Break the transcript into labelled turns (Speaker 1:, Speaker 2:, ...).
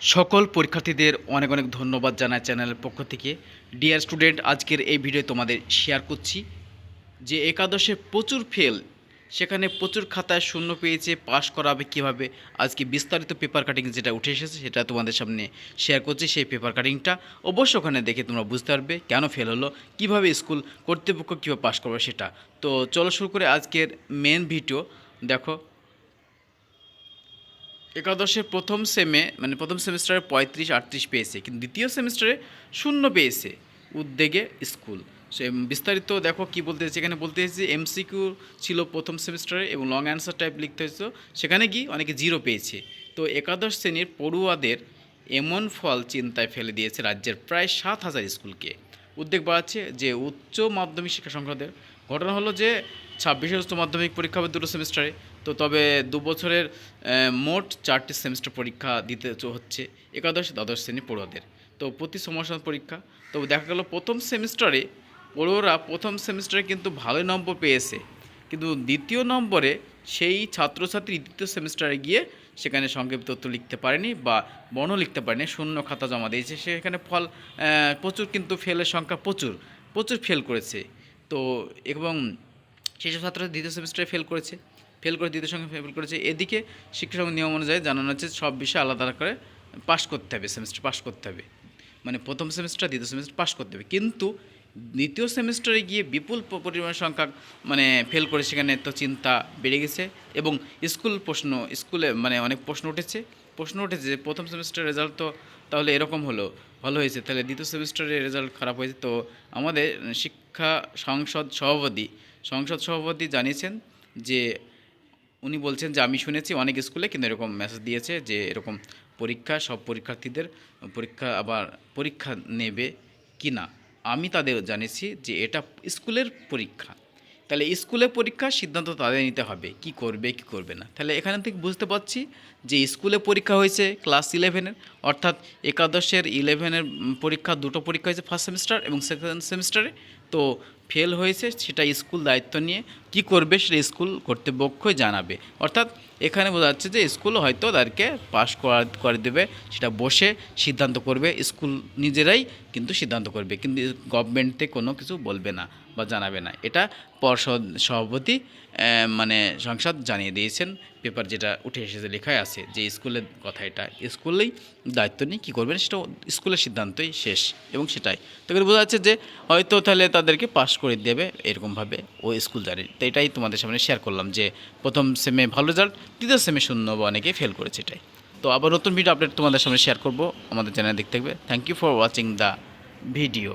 Speaker 1: সকল পরীক্ষার্থীদের অনেক অনেক ধন্যবাদ জানাই চ্যানেলের পক্ষ থেকে। ডিয়ার স্টুডেন্ট আজকের এই ভিডিও তোমাদের শেয়ার করছি যে একাদশে প্রচুর ফেল সেখানে প্রচুর খাতায় শূন্য পেয়েছে পাশ করাবে কীভাবে? আজকে বিস্তারিত পেপার কাটিং যেটা উঠে এসেছে, সেটা তোমাদের সামনে শেয়ার করছি, সেই পেপার কাটিংটা অবশ্য ওখানে দেখে তোমরা বুঝতে পারবে কেন ফেল হলো, কীভাবে স্কুল কর্তৃপক্ষ কীভাবে পাশ করবে সেটা। তো চলো শুরু করে আজকের মেন ভিডিও দেখো একাদশের প্রথম সেমে মানে প্রথম সেমিস্টারে পঁয়ত্রিশ, আটত্রিশ পেয়েছে, কিন্তু দ্বিতীয় সেমিস্টারে শূন্য পেয়েছে উদ্যোগে স্কুল। সে বিস্তারিত দেখো কি বলতে চাইছে। এখানে বলতে চাইছে এমসিকিউ ছিল প্রথম সেমিস্টারে এবং লং অ্যান্সার টাইপ লিখতে হয়েছিল সেখানে কি? অনেকে জিরো পেয়েছে। তো একাদশ শ্রেণির পড়ুয়াদের এমন ফল চিন্তায় ফেলে দিয়েছে রাজ্যের প্রায় সাত হাজার স্কুলকে। উদ্বেগ বাড়াচ্ছে যে উচ্চ মাধ্যমিক শিক্ষা সংসদের ঘটনা হলো যে ছাব্বিশে উচ্চ মাধ্যমিক পরীক্ষা হবে দুটো সেমিস্টারে। তো তবে দু বছরের মোট চারটি সেমিস্টার পরীক্ষা দিতে হচ্ছে একাদশ, দ্বাদশ শ্রেণি পড়ুয়াদের। তো প্রতি সমস্যা পরীক্ষা। তো দেখা গেল প্রথম সেমিস্টারে পড়ুয়ারা প্রথম সেমিস্টারে কিন্তু ভালো নম্বর পেয়েছে। কিন্তু দ্বিতীয় নম্বরে সেই ছাত্রছাত্রী দ্বিতীয় সেমিস্টারে গিয়ে সেখানে সংক্ষিপ্ত তথ্য লিখতে পারেনি বা বর্ণ লিখতে পারেনি, শূন্য খাতা জমা দিয়েছে। সেখানে ফল প্রচুর কিন্তু ফেলের সংখ্যা প্রচুর প্রচুর ফেল করেছে। তো এবং সেসব ছাত্ররা দ্বিতীয় সেমিস্টারে ফেল করেছে ফেল করে দ্বিতীয় সঙ্গে ফেল করেছে। এদিকে শিক্ষা সংঘ নিয়ম অনুযায়ী জানানো হচ্ছে সব বিষয়ে আলাদা করে পাস করতে হবে সেমিস্টার পাস করতে হবে। মানে প্রথম সেমিস্টার দ্বিতীয় সেমিস্টার পাস করতে হবে। কিন্তু দ্বিতীয় সেমিস্টারে গিয়ে বিপুল পরিমাণ সংখ্যক মানে ফেল করে সেখানে তো চিন্তা বেড়ে গেছে এবং স্কুল প্রশ্ন স্কুলে মানে অনেক প্রশ্ন উঠেছে। প্রশ্ন উঠেছে যে প্রথম সেমিস্টারের রেজাল্ট তো তাহলে এরকম হলো, ভালো হয়েছে, তাহলে দ্বিতীয় সেমিস্টারের রেজাল্ট খারাপ হয়েছে। তো আমাদের শিক্ষা সংসদ সভাপতি সংসদ সভাপতি জানিয়েছেন যে, উনি বলছেন যে আমি শুনেছি অনেক স্কুলে কিন্তু এরকম মেসেজ দিয়েছে যে এরকম পরীক্ষা, সব পরীক্ষার্থীদের পরীক্ষা আবার পরীক্ষা নেবে কি না আমি তাদের জানিয়েছি যে এটা স্কুলের পরীক্ষা। তাহলে স্কুলে পরীক্ষার সিদ্ধান্ত তাদের নিতে হবে। কি করবে কি করবে না। তাহলে এখান থেকে বুঝতে পারছি যে স্কুলে পরীক্ষা হয়েছে ক্লাস ইলেভেনের, অর্থাৎ একাদশের ইলেভেনের পরীক্ষা, দুটো পরীক্ষা হয়েছে ফার্স্ট সেমিস্টার এবং সেকেন্ড সেমিস্টারে তো ফেল হয়েছে, সেটা স্কুল দায়িত্ব নিয়ে কি করবে সেটা স্কুল কর্তৃপক্ষই জানাবে। অর্থাৎ এখানে বোঝা যাচ্ছে যে স্কুল হয়তো তাদেরকে পাস করা দেবে, সেটা বসে সিদ্ধান্ত করবে স্কুল নিজেরাই কিন্তু সিদ্ধান্ত করবে, কিন্তু গভর্নমেন্টে কোনো কিছু বলবে না বা জানাবে না। এটা পর্ষদ সভাপতি মানে সংসদ জানিয়ে দিয়েছেন। পেপার যেটা উঠে এসেছে লেখায় আছে যে স্কুলের কথা এটা। স্কুলেই দায়িত্ব নিয়ে কী করবেন সেটা স্কুলের সিদ্ধান্তই শেষ এবং সেটাই। তো এখানে বোঝা যাচ্ছে যে হয়তো তাহলে তাদেরকে পাস করে দেবে এরকমভাবে ও স্কুল জানে। তো এটাই তোমাদের সামনে শেয়ার করলাম যে প্রথম সেমে ভালো রেজাল্ট দ্বিতীয় সেমে শূন্য বা অনেকে ফেল করেছে এটাই। তো আবার নতুন ভিডিও আপডেট তোমাদের সামনে শেয়ার করব। আমাদের চ্যানেল দেখতে থাকবে। Thank you for watching the video